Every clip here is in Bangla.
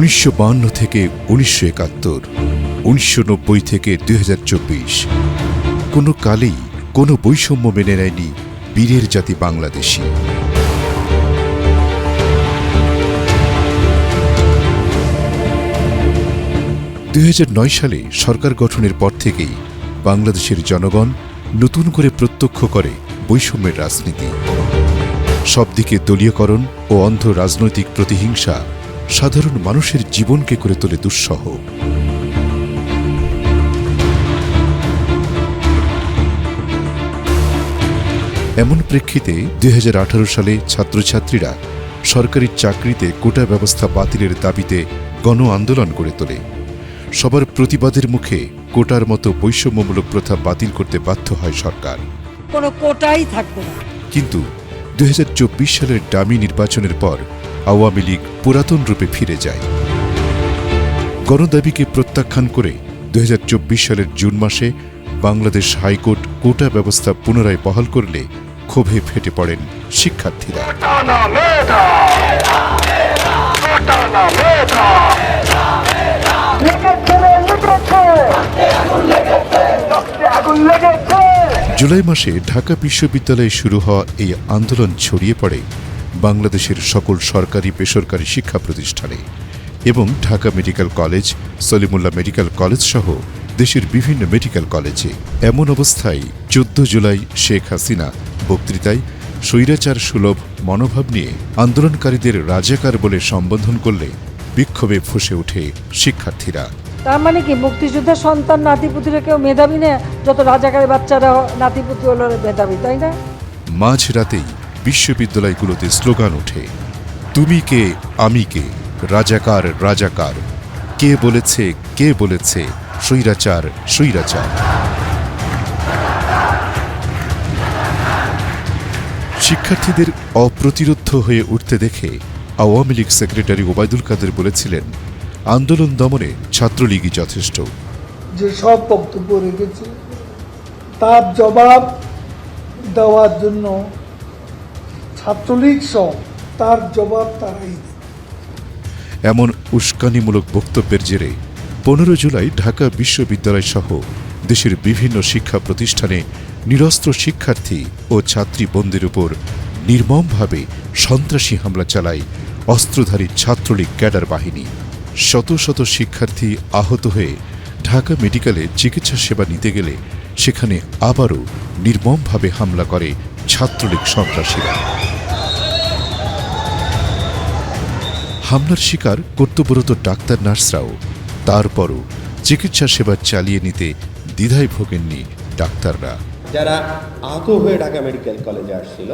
উনিশশো থেকে উনিশশো একাত্তর, উনিশশো থেকে দুই হাজার চব্বিশ। কোনো কালেই কোনো বৈষম্য মেনে নেয়নি বীরের জাতি বাংলাদেশি দুই হাজার নয় সালে সরকার গঠনের পর থেকেই বাংলাদেশের জনগণ নতুন করে প্রত্যক্ষ করে বৈষম্যের রাজনীতি। সবদিকে দলীয়করণ ও অন্ধ রাজনৈতিক প্রতিহিংসা সাধারণ মানুষের জীবনকে করে তোলে দুঃসহ। এমন প্রেক্ষিতে দুই হাজার আঠারো সালে ছাত্রছাত্রীরা সরকারি চাকরিতে কোটা ব্যবস্থা বাতিলের দাবিতে গণ আন্দোলন গড়ে তোলে। সবার প্রতিবাদের মুখে কোটার মতো বৈষম্যমূলক প্রথা বাতিল করতে বাধ্য হয় সরকার। কোনো কোটাই থাকবে না। কিন্তু দু হাজার চব্বিশ সালের ডামি নির্বাচনের পর আওয়ামী লীগ পুরাতন রূপে ফিরে যায় গণদাবিকে প্রত্যাখ্যান করে দু হাজার চব্বিশ সালের জুন মাসে বাংলাদেশ হাইকোর্ট কোটা ব্যবস্থা পুনরায় বহাল করলে ক্ষোভে ফেটে পড়েন শিক্ষার্থীরা! জুলাই মাসে ঢাকা বিশ্ববিদ্যালয়ে শুরু হওয়া এই আন্দোলন ছড়িয়ে পড়ে বাংলাদেশের সকল সরকারি বেসরকারি শিক্ষা প্রতিষ্ঠানে এবং Dhaka medical college Salimullah medical college সহ দেশের বিভিন্ন মেডিকেল কলেজে। এমন অবস্থায় চোদ্দ জুলাই শেখ হাসিনা বক্তৃতায় স্বৈরাচার সুলভ মনোভাব নিয়ে আন্দোলনকারীদের রাজাকার বলে সম্বোধন করলে বিক্ষোভে ফুসে ওঠে শিক্ষার্থীরা। তার মানে কি মুক্তিযোদ্ধার সন্তান নাতিপুতিরা কেউ মেধাবী না? যত রাজাকারের বাচ্চারা নাতিপুতি হলো মেধাবী তাই না? মাঝ রাতেই বিশ্ববিদ্যালয়গুলোতে স্লোগান ওঠে, তুমি কে, আমি কে, রাজাকার রাজাকার, কে বলেছে কে বলেছে, স্বৈরাচার স্বৈরাচার। শিক্ষার্থীদের অপ্রতিরোধ হয়ে উঠতে দেখে আওয়ামী লীগ সেক্রেটারি ওবায়দুল কাদের বলেছিলেন, আন্দোলন দমনে ছাত্রলীগই যথেষ্ট। যে সব বক্তব্য রেখেছে, তার জবাব দেওয়ার জন্য ছাত্রলীগ সহ তার জবাব তারাই এমন উস্কানিমূলক বক্তব্যের জেরে পনেরো জুলাই ঢাকা বিশ্ববিদ্যালয় সহ দেশের বিভিন্ন শিক্ষা প্রতিষ্ঠানে নিরস্ত্র শিক্ষার্থী ও ছাত্রী বন্দির উপর নির্মমভাবে সন্ত্রাসী হামলা চালায় অস্ত্রধারী ছাত্রলীগ ক্যাডার বাহিনী। শত শত শিক্ষার্থী আহত হয়ে ঢাকা মেডিকেলে চিকিৎসা সেবা নিতে গেলে সেখানে আবারও নির্মমভাবে হামলা করে ছাত্রলীগ সন্ত্রাসীরা। হামলার শিকার কর্তব্যরত ডাক্তার নার্সরাও, তারপরও চিকিৎসা সেবা চালিয়ে নিতে দ্বিধায় ভোগেননি ডাক্তাররা। যারা আহত হয়ে ঢাকা মেডিকেল কলেজে আসছিল,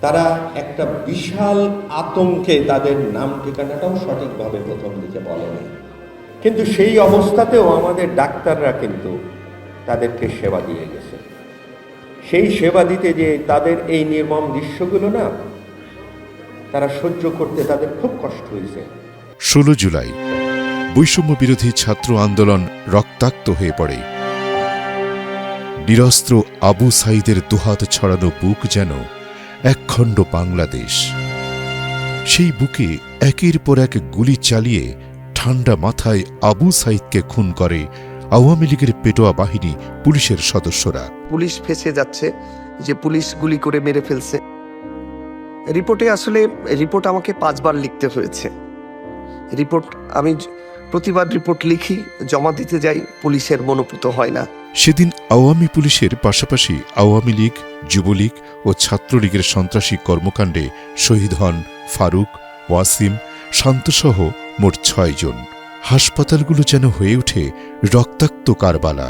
তারা একটা বিশাল আতঙ্কে তাদের নাম ঠিকানাটাও সঠিকভাবে প্রথম দিকে বলেনি। কিন্তু সেই অবস্থাতেও আমাদের ডাক্তাররা কিন্তু তাদেরকে সেবা দিয়ে গেছে। সেই সেবা দিতে যে তাদের এই নির্মম দৃশ্যগুলো না, তারা সহ্য করতে তাদের খুব কষ্ট হয়েছে। ষোলো জুলাই, বৈষম্য বিরোধী ছাত্র আন্দোলন রক্তাক্ত হয়ে পড়ে। নিরস্ত্র আবু সাইদের দুহাত ছড়ানো বুক যেন একখণ্ড বাংলাদেশ। সেই বুকে একের পর এক গুলি চালিয়ে ঠান্ডা মাথায় আবু সাইদকে খুন করে আওয়ামী লীগের পেটোয়া বাহিনী পুলিশের সদস্যরা। পুলিশ ফেসে যাচ্ছে যে পুলিশ গুলি করে মেরে ফেলছে। রিপোর্টে আসলে রিপোর্ট আমাকে পাঁচবার লিখতে হয়েছে। রিপোর্ট আমি প্রতিবার রিপোর্ট লিখি জমা দিতে যাই পুলিশের মনোপুত হয় না। সেদিন আওয়ামী পুলিশের পাশাপাশি আওয়ামী লীগ যুবলীগ ও ছাত্রলীগের সন্ত্রাসী কর্মকাণ্ডে শহীদ হন ফারুক ওয়াসিম শান্তসহ মোট ছয়জন হাসপাতালগুলো যেন হয়ে ওঠে রক্তাক্ত কারবালা।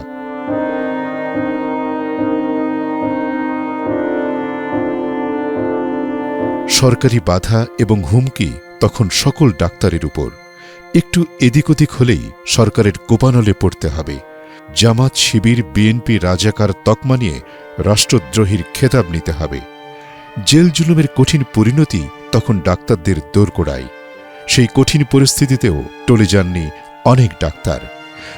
সরকারি বাধা এবং হুমকি তখন সকল ডাক্তারের উপর। একটু এদিক ওদিক হলেই সরকারের কোপানলে পড়তে হবে। জামাত শিবির বিএনপি রাজাকার তকমা নিয়ে রাষ্ট্রদ্রোহীর খেতাব নিতে হবে। জেল জুলুমের কঠিন পরিণতি তখন ডাক্তারদের দোরগোড়ায়। সেই কঠিন পরিস্থিতিতেও টলে যাননি অনেক ডাক্তার।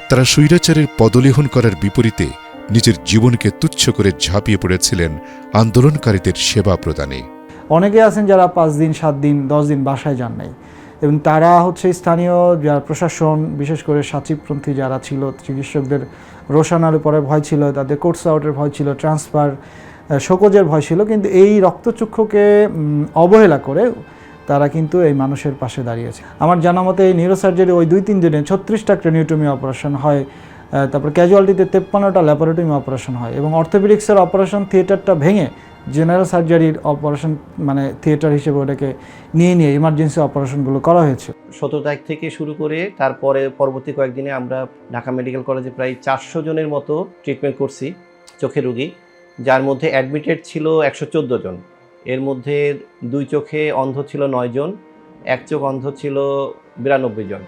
তারা স্বৈরাচারের পদলেহন করার বিপরীতে নিজের জীবনকে তুচ্ছ করে ঝাঁপিয়ে পড়েছিলেন আন্দোলনকারীদের সেবা প্রদানে। অনেকে আছেন যারা পাঁচ দিন, সাত দিন, দশ দিন বাসায় যান নাই। এবং তারা হচ্ছে স্থানীয় যারা প্রশাসন, বিশেষ করে সাচিবপন্থী যারা ছিল, চিকিৎসকদের রোশানার উপরে ভয় ছিল, তাদের কোর্স আউটের ভয় ছিল, ট্রান্সফার শোকজের ভয় ছিল। কিন্তু এই রক্তচক্ষুকে অবহেলা করে তারা কিন্তু এই মানুষের পাশে দাঁড়িয়েছে। আমার জানা মতে এই নিউরোসার্জারি ওই দুই তিন দিনে ছত্রিশটা ক্রেনিওটমি অপারেশন হয় তারপর ক্যাজুয়ালিটিতে তেপ্পান্নটা ল্যাপারেটমি অপারেশন হয় এবং অর্থোপেডিক্সের অপারেশন থিয়েটারটা ভেঙে জেনারেল সার্জারির অপারেশন মানে থিয়েটার হিসেবে ওটাকে নিয়ে নিয়ে ইমার্জেন্সি অপারেশনগুলো করা হয়েছে। সতেরো তারিখ থেকে শুরু করে তারপরে পরবর্তী কয়েকদিনে আমরা ঢাকা মেডিকেল কলেজে প্রায় চারশো জনের মতো ট্রিটমেন্ট করছি চোখের রুগী, যার মধ্যে অ্যাডমিটেড ছিল একশো চোদ্দ জন। এর মধ্যে দুই চোখে অন্ধ ছিল নয় জন, এক চোখ অন্ধ ছিল বিরানব্বই জন।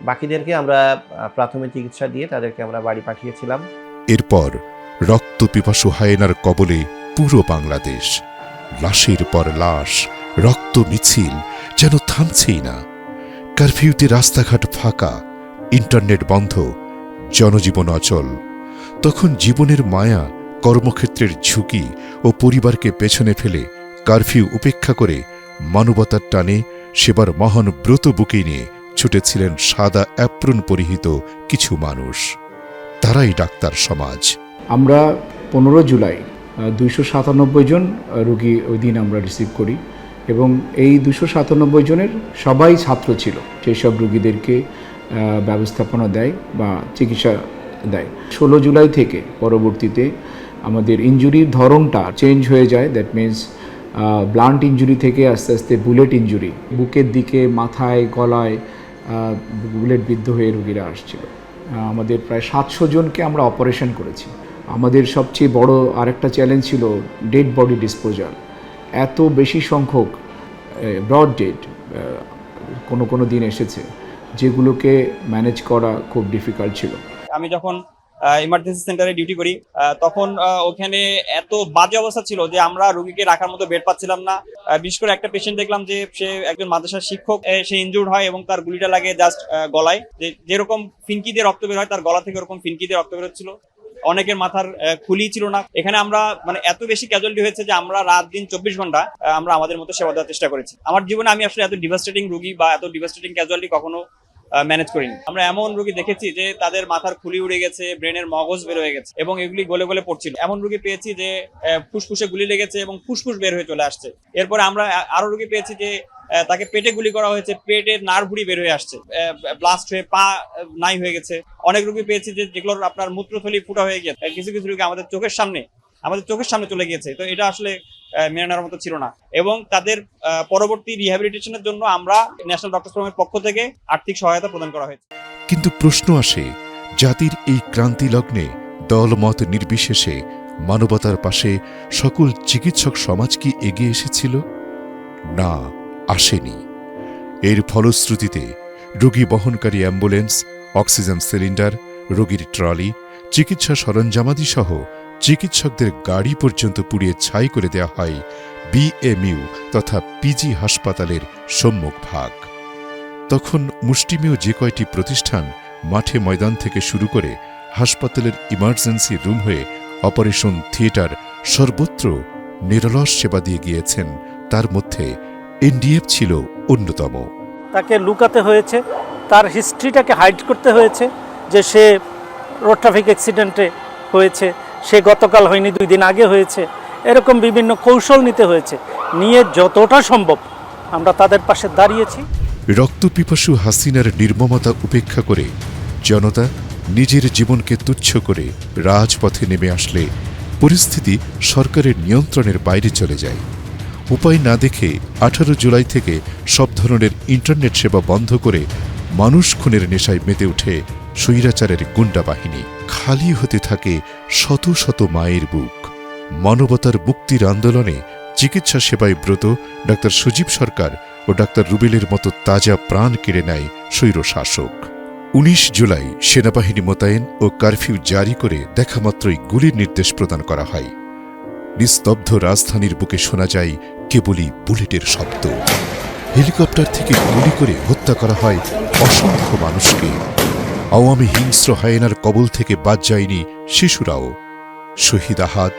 বাকিদেরকে আমরা প্রাথমিক চিকিৎসা দিয়ে তাদেরকে আমরা বাড়ি পাঠিয়েছিলাম। এরপর রক্ত পিপাসু হায়েনার কবলে পুরো বাংলাদেশ। লাশের পর লাশ, রক্ত মিছিল, যেন থামছেই না। কারফিউতে রাস্তাঘাট ফাঁকা, ইন্টারনেট বন্ধ, জনজীবন অচল। তখন জীবনের মায়া কর্মক্ষেত্রের ঝুঁকি ও পরিবারকে পেছনে ফেলে কারফিউ উপেক্ষা করে মানবতার টানে সেবার মহান ব্রত বুকে নিয়ে ছুটেছিলেন সাদা অ্যাপ্রন পরিহিত কিছু মানুষ। তারাই ডাক্তার সমাজ। আমরা পনেরো জুলাই দুইশো সাতানব্বই জন রুগী ওই দিন আমরা রিসিভ করি এবং এই দুশো সাতানব্বই জনের সবাই ছাত্র ছিল। সেই সব রুগীদেরকে ব্যবস্থাপনা দেয় বা চিকিৎসা দেয়। ষোলো জুলাই থেকে পরবর্তীতে আমাদের ইঞ্জুরির ধরনটা চেঞ্জ হয়ে যায়। দ্যাট মিন্স ব্লান্ট ইঞ্জুরি থেকে আস্তে আস্তে বুলেট ইঞ্জুরি বুকের দিকে, মাথায়, গলায় বুলেট বিদ্ধ হয়ে রুগীরা আসছিল। আমাদের প্রায় সাতশো জনকে আমরা অপারেশন করেছি। আমাদের সবচেয়ে বড় আরেকটা চ্যালেঞ্জ ছিল ডেড বডি ডিসপোজাল এত বেশি সংখ্যক ব্রড ডেড কোনো কোনো দিন এসেছে, যেগুলোকে ম্যানেজ করা খুব ডিফিকাল্ট ছিল। আমি যখন ইমার্জেন্সি সেন্টারে ডিউটি করি। তখন ওখানে এত বাজে অবস্থা ছিল যে আমরা রোগীকে রাখার মতো বেড পাচ্ছিলাম না। বিশেষ করে একটা পেশেন্ট দেখলাম যে সে একজন মাদ্রাসার শিক্ষক সে ইনজুর্ড হয় এবং তার গুলিটা লাগে জাস্ট গলায়। যেরকম ফিনকি দিয়ে রক্ত বের হয়, তার গলা থেকে ওরকম ফিনকি দিয়ে রক্ত বের হচ্ছিল অনেকের মাথার খুলি ছিল না। এখানে আমরা মানে এত বেশি ক্যাজুয়ালিটি হয়েছে যে আমরা রাত দিন চব্বিশ ঘণ্টা আমরা আমাদের মতো সেবা দেওয়ার চেষ্টা করেছি। আমার জীবনে আমি আসলে এত ডিভাস্টেটিং রুগী বা এত ডিভাস্টেটিং ক্যাজুয়ালিটি কখনো ম্যানেজ করিনি। আমরা এমন রোগী দেখেছি যে তাদের মাথার খুলি উড়ে গেছে ব্রেনের মগজ বের হয়ে গেছে এবং এগুলি গলে গলে পড়ছিল। এমন রোগী পেয়েছি যে ফুসফুসে গুলি লেগেছে এবং ফুসফুস বের হয়ে চলে আসছে। এরপরে আমরা আরও রোগী পেয়েছি যে তাকে পেটে গুলি করা হয়েছে পেটের নার্ভুড়ি বের হয়ে আসছে। ব্লাস্ট হয়ে পা নাই হয়ে গেছে। অনেক রোগী পেয়েছি যে, যেগুলোর আপনার মূত্রথলি ফুটা হয়ে গেছে কিছু কিছু রোগী আমাদের চোখের সামনে আমাদের চোখের সামনে চলে গিয়েছে। তো এটা আসলে মেনে নেওয়ার মতো ছিল না। এবং তাদের পরবর্তী রিহ্যাবিলিটেশনের জন্য আমরা ন্যাশনাল ডক্টর ফোরামের পক্ষ থেকে আর্থিক সহায়তা প্রদান করা হয়েছে। কিন্তু প্রশ্ন আসে, জাতির এই ক্রান্তি লগ্নে দলমত নির্বিশেষে মানবতার পাশে সকল চিকিৎসক সমাজ কি এগিয়ে এসেছিল? না, আসেনি। এর ফলশ্রুতিতে রোগী বহনকারী অ্যাম্বুলেন্স, অক্সিজেন সিলিন্ডার, রোগীর ট্রলি, চিকিৎসা সরঞ্জামাদি সহ চিকিৎসকদের গাড়ি পর্যন্ত পুড়িয়ে ছাই করে দেওয়া হয় বিএমইউ তথা পিজি হাসপাতালের সম্মুখ ভাগ। তখন মুষ্টিমেয় যে কয়টি প্রতিষ্ঠান মাঠে ময়দান থেকে শুরু করে হাসপাতালের ইমার্জেন্সি রুম হয়ে অপারেশন থিয়েটার সর্বত্র নিরলস সেবা দিয়ে গিয়েছেন, তার মধ্যে এনডিএফ ছিল অন্যতম। তাকে লুকাতে হয়েছে, তার হিস্ট্রিটাকে হাইড করতে হয়েছে যে সে রোড ট্রাফিক অ্যাক্সিডেন্টে হয়েছে। সে গতকাল হয়নি, দুই দিন আগে হয়েছে। এরকম বিভিন্ন কৌশল নিতে হয়েছে। নিয়ে যতটা সম্ভব আমরা তাদের পাশে দাঁড়িয়েছি। রক্তপিপাসু হাসিনার নির্মমতা উপেক্ষা করে জনতা নিজের জীবনকে তুচ্ছ করে রাজপথে নেমে আসলে পরিস্থিতি সরকারের নিয়ন্ত্রণের বাইরে চলে যায়। উপায় না দেখে আঠারো জুলাই থেকে সব ধরনের ইন্টারনেট সেবা বন্ধ করে মানুষ খুনের নেশায় মেতে ওঠে স্বৈরাচারের গুন্ডা বাহিনী খালি হতে থাকে শত শত মায়ের বুক। মানবতার মুক্তির আন্দোলনে চিকিৎসা সেবায় ব্রত ডাক্তার সুজীব সরকার ও ডাক্তার রুবেলের মতো তাজা প্রাণ কেড়ে নেয় স্বৈর শাসক উনিশ জুলাই সেনাবাহিনী মোতায়েন ও কারফিউ জারি করে দেখামাত্রই গুলির নির্দেশ প্রদান করা হয়। নিস্তব্ধ রাজধানীর বুকে শোনা যায় কেবলই বুলেটের শব্দ। হেলিকপ্টার থেকে গুলি করে হত্যা করা হয় অসংখ্য মানুষকে। আওয়ামী হিংস্র হায়েনার কবল থেকে বাদ যায়নি শিশুরাও। শহীদ আহাত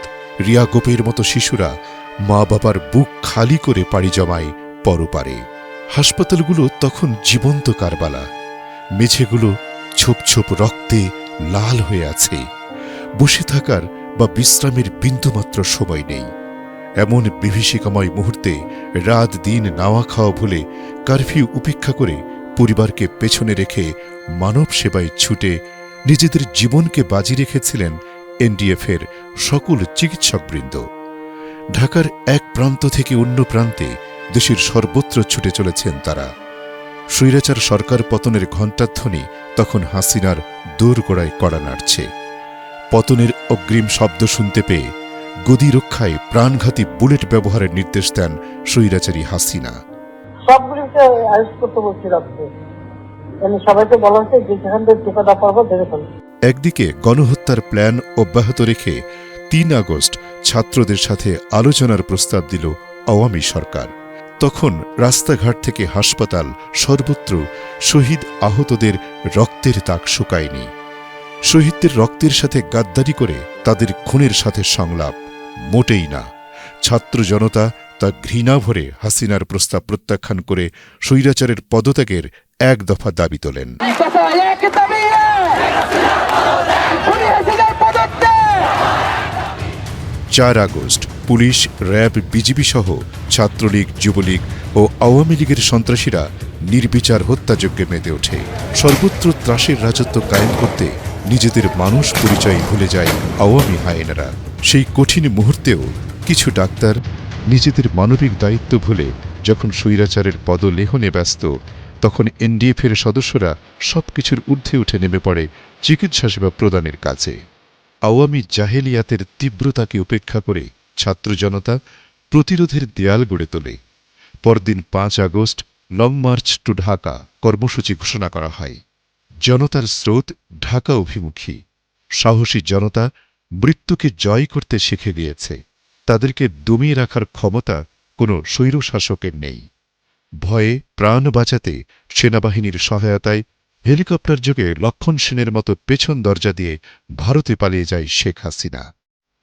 রিয়া গোপের মতো শিশুরা মা বাবার বুক খালি করে পাড়ি জমায় পরপারে। হাসপাতালগুলো তখন জীবন্ত কারবালা। মেঝেগুলো ছোপ ছোপ রক্তে লাল হয়ে আছে। বসে থাকার বা বিশ্রামের বিন্দুমাত্র সময় নেই। এমন বিভীষিকাময় মুহূর্তে রাত দিন নাওয়া খাওয়া ভুলে কারফিউ উপেক্ষা করে পরিবারকে পেছনে রেখে মানব সেবায় ছুটে নিজেদের জীবনকে বাজি রেখেছিলেন এনডিএফের সকল চিকিৎসকবৃন্দ। ঢাকার এক প্রান্ত থেকে অন্য প্রান্তে দেশের সর্বত্র ছুটে চলেছেন তারা। স্বৈরাচার সরকার পতনের ঘণ্টাধ্বনি তখন হাসিনার দোরগোড়ায় কড়া নাড়ছে। পতনের অগ্রিম শব্দ শুনতে পেয়ে গদি রক্ষায় প্রাণঘাতী বুলেট ব্যবহারের নির্দেশ দেন স্বৈরাচারী হাসিনা। সবগুলিকে আরেস্ট করতে বলছি রাত্রে। মানে একদিকে গণহত্যার প্ল্যান অব্যাহত রেখে তিন আগস্ট ছাত্রদের সাথে আলোচনার প্রস্তাব দিল আওয়ামী সরকার। তখন রাস্তাঘাট থেকে হাসপাতাল সর্বত্র শহীদ আহতদের রক্তের তাক শুকায়নি। শহীদদের রক্তের সাথে গাদ্দারি করে তাদের খুনের সাথে সংলাপ, মোটেই না। ছাত্র জনতা তা ঘৃণা ভরে হাসিনার প্রস্তাব প্রত্যাখ্যান করে স্বৈরাচারের পদত্যাগের এক দফা দাবি তোলেন। চার আগস্ট পুলিশ, র্যাব, বিজিবি সহ ছাত্রলীগ, যুবলীগ ও আওয়ামী লীগের সন্ত্রাসীরা নির্বিচার হত্যাযজ্ঞে মেতে ওঠে। সর্বত্র ত্রাসের রাজত্ব কায়েম করতে নিজেদের মানুষ পরিচয় ভুলে যায় আওয়ামী হায়েনারা। সেই কঠিন মুহূর্তেও কিছু ডাক্তার নিজেদের মানবিক দায়িত্ব ভুলে যখন স্বৈরাচারের পদলেহনে ব্যস্ত, তখন এনডিএফের সদস্যরা সবকিছুর ঊর্ধ্বে উঠে নেমে পড়ে চিকিৎসা সেবা প্রদানের কাজে। আওয়ামী জাহেলিয়াতের তীব্রতাকে উপেক্ষা করে ছাত্র জনতা প্রতিরোধের দেয়াল গড়ে তোলে। পরদিন পাঁচ August, long march to Dhaka কর্মসূচি ঘোষণা করা হয়। জনতার স্রোত ঢাকা অভিমুখী। সাহসী জনতা মৃত্যুকে জয় করতে শিখে গিয়েছে। তাদেরকে দমিয়ে রাখার ক্ষমতা কোনো স্বৈরশাসকের নেই। ভয়ে প্রাণ বাঁচাতে সেনাবাহিনীর সহায়তায় হেলিকপ্টার যোগে লক্ষণ সেনের মতো পেছন দরজা দিয়ে ভারতে পালিয়ে যায় শেখ হাসিনা।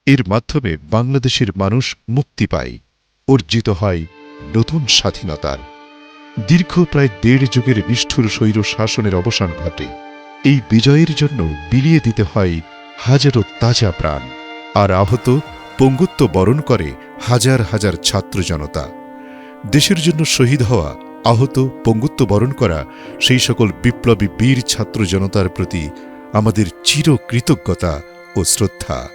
এর মাধ্যমে বাংলাদেশের মানুষ মুক্তি পায়, অর্জিত হয় নতুন স্বাধীনতার। দীর্ঘ প্রায় দেড় যুগের নিষ্ঠুর স্বৈর শাসনের অবসান ঘটে। এই বিজয়ের জন্য বিলিয়ে দিতে হয় হাজারো তাজা প্রাণ। আর আহত পঙ্গুত্ব বরণ করে হাজার হাজার ছাত্র জনতা। দেশের জন্য শহীদ হওয়া, আহত, পঙ্গুত্ব বরণ করা সেই সকল বিপ্লবী বীর ছাত্র জনতার প্রতি আমাদের চির কৃতজ্ঞতা ও শ্রদ্ধা।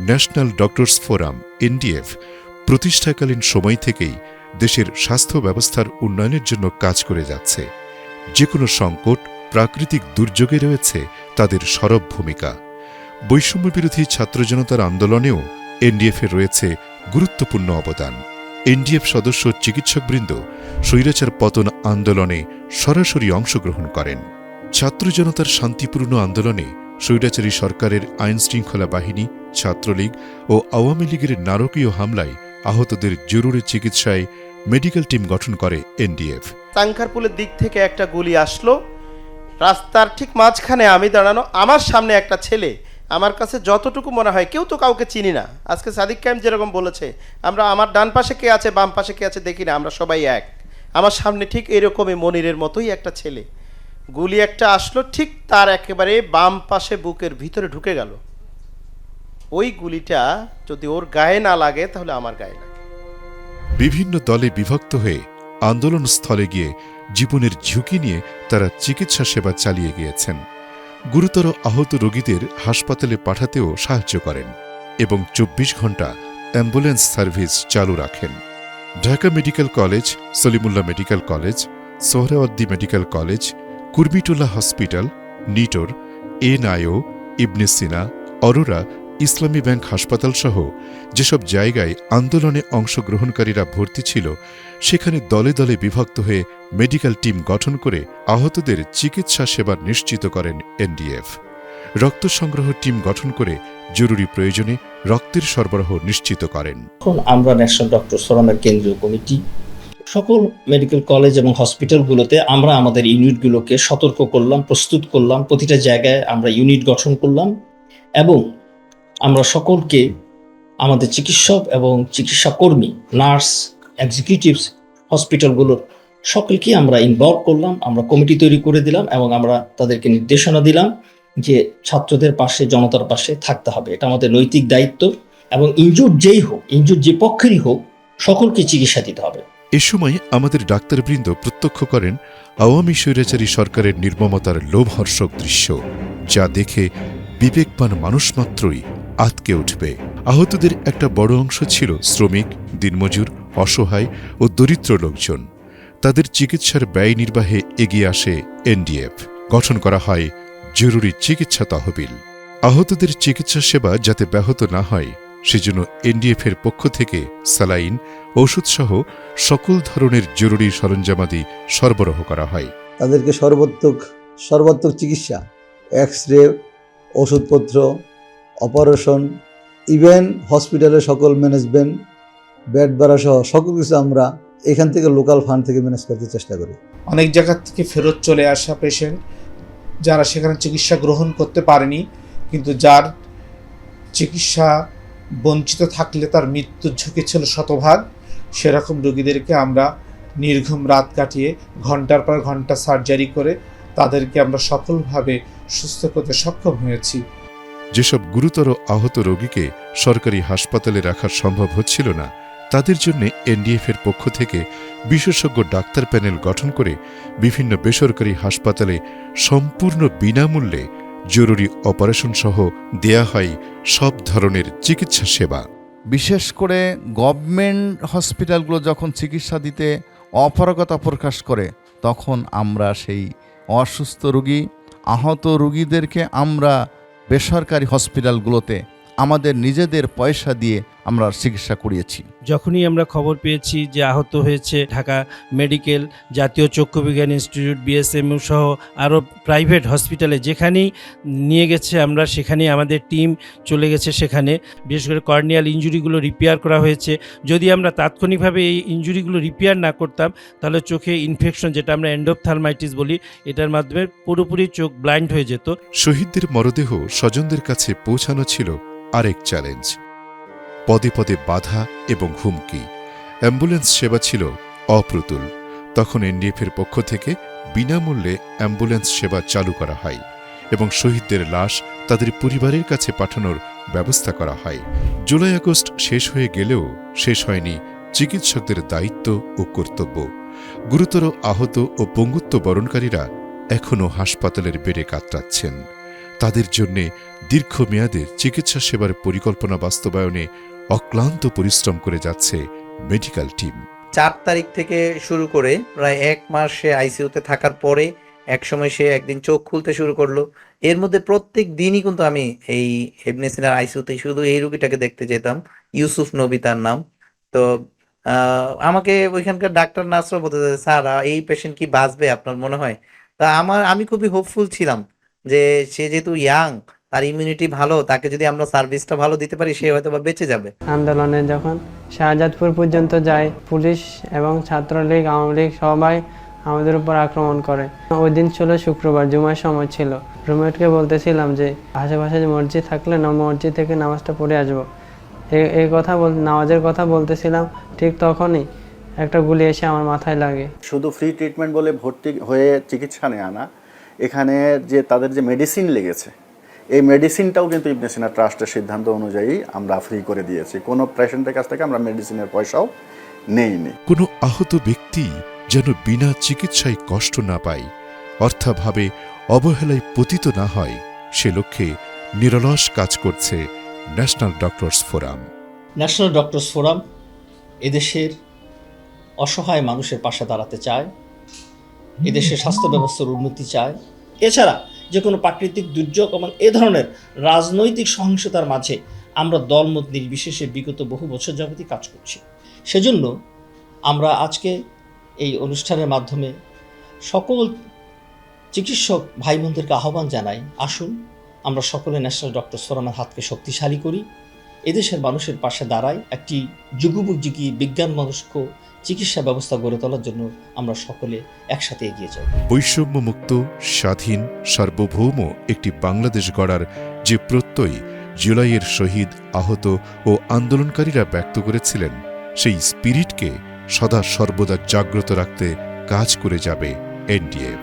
ন্যাশনাল ডক্টরস ফোরাম, এনডিএফ, প্রতিষ্ঠাকালীন সময় থেকেই দেশের স্বাস্থ্য ব্যবস্থার উন্নয়নের জন্য কাজ করে যাচ্ছে। যে কোনো সংকট, প্রাকৃতিক দুর্যোগে রয়েছে তাদের সরব ভূমিকা। বৈষম্য বিরোধী ছাত্র জনতার আন্দোলনেও এনডিএফের রয়েছে গুরুত্বপূর্ণ অবদান। এনডিএফ সদস্য চিকিৎসকবৃন্দ স্বৈরাচার পতন আন্দোলনে সরাসরি অংশগ্রহণ করেন। ছাত্র জনতার শান্তিপূর্ণ আন্দোলনে স্বৈরাচারী সরকারের আইনশৃঙ্খলা বাহিনী, ছাত্রলীগ ও আওয়ামী লীগের নারকীয় হামলায় আহতদের জরুরি চিকিৎসায় মেডিকেল টিম গঠন করে এনডিএফ। তাঙ্কারপুলের দিক থেকে একটা গুলি আসলো। রাস্তার ঠিক মাঝখানে আমি দাঁড়ানো, আমার সামনে একটা ছেলে আমার কাছে যতটুকু মনে হয়, কেউ তো কাউকে চিনি না। আজকে সাদিক কাইম যেরকম বলেছে, আমরা আমার ডান পাশে কে আছে, বাম পাশে কে আছে দেখি না, আমরা সবাই এক। আমার সামনে ঠিক এরকমই মনিরের মতোই একটা ছেলে। গুলি একটা আসলো, ঠিক তার একেবারে বাম পাশে বুকের ভিতরে ঢুকে গেল। ওই গুলিটা যদি ওর গায়ে না লাগে, তাহলে আমার গায়ে লাগে। বিভিন্ন দলে বিভক্ত হয়ে আন্দোলন স্থলে গিয়ে জীবনের ঝুঁকি নিয়ে তারা চিকিৎসা সেবা চালিয়ে গিয়েছেন। গুরুতর আহত রোগীদের হাসপাতালে পাঠাতেও সাহায্য করেন এবং চব্বিশ ঘণ্টা অ্যাম্বুলেন্স সার্ভিস চালু রাখেন। Dhaka medical college, Salimullah medical college, Suhrawardy medical college Kurmitola hospital, NITOR NIO Ibne Sina, Arora Islami bank হাসপাতাল সহ যেসব জায়গায় আন্দোলনে অংশগ্রহণকারীরা ভর্তি ছিল, সেখানে দলে দলে বিভক্ত হয়ে মেডিকেল টিম গঠন করে আহতদের চিকিৎসা সেবা নিশ্চিত করেন এনডিএফ। রক্ত সংগ্রহ টিম গঠন করে জরুরি প্রয়োজনে রক্তের সরবরাহ নিশ্চিত করেন। আমরা ন্যাশনাল ডক্টর ফোরামের কেন্দ্রীয় কমিটি। সকল মেডিকেল কলেজ এবং হসপিটালগুলোতে আমরা আমাদের ইউনিটগুলোকে সতর্ক করলাম, প্রস্তুত করলাম, প্রতিটা জায়গায় আমরা ইউনিট গঠন করলাম এবং আমরা সকলকে আমাদের চিকিৎসক এবং চিকিৎসা কর্মী নার্স এক্সিকিউটিভস হসপিটালগুলোর সকলকে আমরা ইনভলভ করলাম, আমরা কমিটি তৈরি করে দিলাম এবং আমরা তাদেরকে নির্দেশনা দিলাম যে ছাত্রদের পাশে, জনতার পাশে থাকতে হবে। এটা আমাদের নৈতিক দায়িত্ব এবং ইনজুর যেই হোক ইনজুর যে পক্ষেরই হোক, সকলকে চিকিৎসা দিতে হবে। এ সময় আমাদের ডাক্তারবৃন্দ প্রত্যক্ষ করেন, আওয়ামী স্বৈরাচারী সরকারের নির্মমতার লোভহর্ষক দৃশ্য, যা দেখে বিবেকবান মানুষ মাত্রই আতকে উঠবে। আহতদের একটা বড় অংশ ছিল শ্রমিক, দিনমজুর, অসহায় ও দরিদ্র লোকজন। তাদের চিকিৎসার ব্যয় নির্বাহে এগিয়ে আসে এনডিএফ। গঠন করা হয় জরুরি চিকিৎসা তহবিল। আহতদের চিকিৎসা সেবা যাতে ব্যাহত না হয়, সেজন্য এনডিএফের পক্ষ থেকে স্যালাইন, ওষুধসহ সকল ধরনের জরুরি সরঞ্জামাদি সরবরাহ করা হয়। তাদেরকে সর্বোত্তক সর্বাত্মক চিকিৎসা এক্স রে ওষুধপত্র অপারেশন, ইভেন হসপিটালের সকল ম্যানেজমেন্ট, বেড ভাড়া সহ সকল কিছু আমরা এখান থেকে লোকাল ফান্ড থেকে ম্যানেজ করতে চেষ্টা করি। অনেক জায়গা থেকে ফেরত চলে আসা পেশেন্ট যারা সেখানে চিকিৎসা গ্রহণ করতে পারেনি, কিন্তু যার চিকিৎসা বঞ্চিত থাকলে তার মৃত্যুর ঝুঁকি ছিল শতভাগ, সেরকম রোগীদেরকে আমরা নির্ঘুম রাত কাটিয়ে ঘণ্টার পর ঘণ্টা সার্জারি করে তাদেরকে আমরা সফলভাবে সুস্থ করতে সক্ষম হয়েছি। যেসব গুরুতর আহত রোগীকে সরকারি হাসপাতালে রাখা সম্ভব হচ্ছিল না, তাদের জন্য এনডিএফের পক্ষ থেকে বিশেষজ্ঞ ডাক্তার প্যানেল গঠন করে বিভিন্ন বেসরকারি হাসপাতালে সম্পূর্ণ বিনামূল্যে জরুরি অপারেশন সহ দেয়া হয় সব ধরনের চিকিৎসা সেবা। বিশেষ করে গভর্নমেন্ট হসপিটালগুলো যখন চিকিৎসা দিতে অপারগতা প্রকাশ করে, তখন আমরা সেই অসুস্থ রোগী, আহত রুগীদেরকে আমরা বেসরকারি হসপিটালগুলোতে আমাদের নিজেদের পয়সা দিয়ে আমরা চিকিৎসা করিয়েছি। যখনই আমরা খবর পেয়েছি যে আহত হয়েছে ঢাকা মেডিকেল জাতীয় চক্ষু বিজ্ঞান ইনস্টিটিউট বিএসএমইউ সহ আরও প্রাইভেট হসপিটালে যেখানেই নিয়ে গেছে আমরা সেখানেই আমাদের টিম চলে গেছে সেখানে। বিশেষ করে কর্নিয়াল ইঞ্জুরিগুলো রিপেয়ার করা হয়েছে। যদি আমরা তাৎক্ষণিকভাবে এই ইঞ্জুরিগুলো রিপেয়ার না করতাম তাহলে চোখে ইনফেকশন যেটা আমরা এন্ডোপথালমাইটিস বলি এটার মাধ্যমে পুরোপুরি চোখ ব্লাইন্ড হয়ে যেত। শহীদদের মরদেহ স্বজনদের কাছে পৌঁছানো ছিল আরেক চ্যালেঞ্জ। পদে পদে বাধা এবং হুমকি। অ্যাম্বুলেন্স সেবা ছিল অপ্রতুল। তখন এনডিএফের পক্ষ থেকে বিনামূল্যে অ্যাম্বুলেন্স সেবা চালু করা হয় এবং শহীদদের লাশ তাদের পরিবারের কাছে পাঠানোর ব্যবস্থা করা হয়। জুলাই আগস্ট শেষ হয়ে গেলেও শেষ হয়নি চিকিৎসকদের দায়িত্ব ও কর্তব্য। গুরুতর আহত ও পঙ্গুত্ব বরণকারীরা এখনও হাসপাতালের বেড়ে কাতরাচ্ছেন। তাদের জন্যে দীর্ঘমেয়াদে চিকিৎসা সেবার পরিকল্পনা বাস্তবায়নে অক্লান্ত পরিশ্রম করে যাচ্ছে মেডিকেল টিম। চার তারিখ থেকে শুরু করে প্রায় এক মাস সে আইসিইউতে থাকার পরে এক সময় সে একদিন চোখ খুলতে শুরু করল। এর মধ্যে প্রত্যেক দিনই কিন্তু আমি এই হেবনেসিনার আইসিইউতে শুধু এই রুগীটাকে দেখতে যেতাম, ইউসুফ নবী তার নাম। তো আমাকে ওইখানকার ডাক্তার নার্সরা বলতে স্যার, এই পেশেন্ট কি বাঁচবে আপনার মনে হয়? তা আমার, আমি খুবই হোপফুল ছিলাম। যে সে যেহেতু ইয়াং তার ইমিউনিটি ভালো তাকে যদি আমরা সার্ভিসটা ভালো দিতে পারি সে হয়তো বা বেঁচে যাবে। আন্দোলনে যখন শাহজাদপুর পর্যন্ত যায় পুলিশ এবং ছাত্রলীগ আওয়ামী লীগ সবাই আমাদের উপর আক্রমণ করে। ওই দিন ছিল শুক্রবার জুমার সময় ছিল। রুমমেটকে বলতেছিলাম যে আশেপাশে যে মসজিদ থাকলে না মসজিদ থেকে নামাজটা পড়ে আসব। এই কথা বল নামাজের কথা বলতেছিলাম ঠিক তখনই একটা গুলি এসে আমার মাথায় লাগে। শুধু ফ্রি ট্রিটমেন্ট বলে ভর্তি হয়ে চিকিৎসা নেওয়া না এখানে যে তাদের যে মেডিসিন লেগেছে এই মেডিসিনটাও কিন্তু ইবনে সিনা ট্রাস্টের সিদ্ধান্ত অনুযায়ী আমরা ফ্রি করে দিয়েছি। কোনো পেশেন্টের কাছ থেকে আমরা মেডিসিনের পয়সাও নেইনি। কোনো আহত ব্যক্তি যেন বিনা চিকিৎসায় কষ্ট না পায় অর্থাভাবে অবহেলায় পতিত না হয় সে লক্ষ্যে নিরলস কাজ করছে national doctors forum national doctors forum এদেশের অসহায় মানুষের পাশে দাঁড়াতে চায়। এদেশের স্বাস্থ্য ব্যবস্থার উন্নতি চায়। এছাড়া যে কোনো প্রাকৃতিক দুর্যোগ এবং এ ধরনের রাজনৈতিক সহিংসতার মাঝে আমরা দলমত নির্বিশেষে বিগত বহু বছর যাবতই কাজ করছি। সেজন্য আমরা আজকে এই অনুষ্ঠানের মাধ্যমে সকল চিকিৎসক ভাই বোনদেরকে আহ্বান জানাই, আসুন আমরা সকলে ন্যাশনাল ডক্টর ফোরামের হাতকে শক্তিশালী করি। এদেশের মানুষের পাশে দাঁড়াই, একটি যুগোপযোগী বিজ্ঞান মনস্ক চিকিৎসা ব্যবস্থা গড়ে তোলার জন্য আমরা সকলে একসাথে এগিয়ে যাই। বৈষম্যমুক্ত, স্বাধীন, সার্বভৌম একটি বাংলাদেশ গড়ার যে প্রত্যয় জুলাইয়ের শহীদ, আহত ও আন্দোলনকারীরা ব্যক্ত করেছিলেন, সেই স্পিরিটকে সদা সর্বদা জাগ্রত রাখতে কাজ করে যাবে এনডিএফ।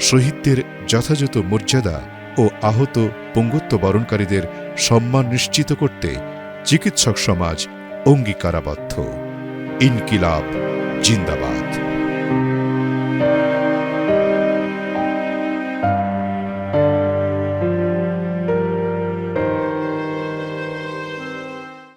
শহীদদের যথাযথ মর্যাদা ও আহত, পঙ্গুত্ব বরণকারীদের সম্মান নিশ্চিত করতে চিকিৎসক সমাজ অঙ্গীকারাবদ্ধ। इनकलाब जिंदाबाद।